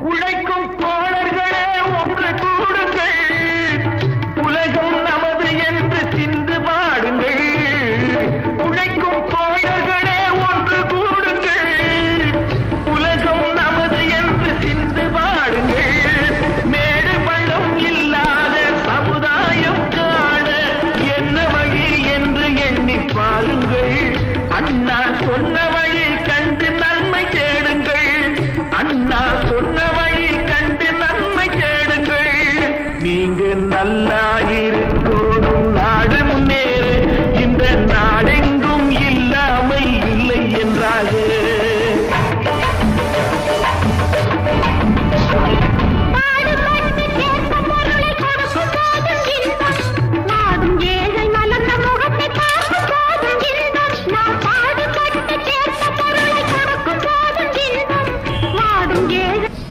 உழைக்கும் தோழர்களே ஒன்று கூடுங்கள். உலகம் நமது என்று சிந்து பாடுங்கள். உழைக்கும் தோழர்களே ஒன்று கூடுங்கள். உலகம் நமது என்று சிந்து பாடுங்கள். மேடு பள்ளம் இல்லாத சமுதாயம் காண என்ன வழி என்று எண்ணி பாருங்கள். அண்ணா சொன்னவர் இங்கு நல்லா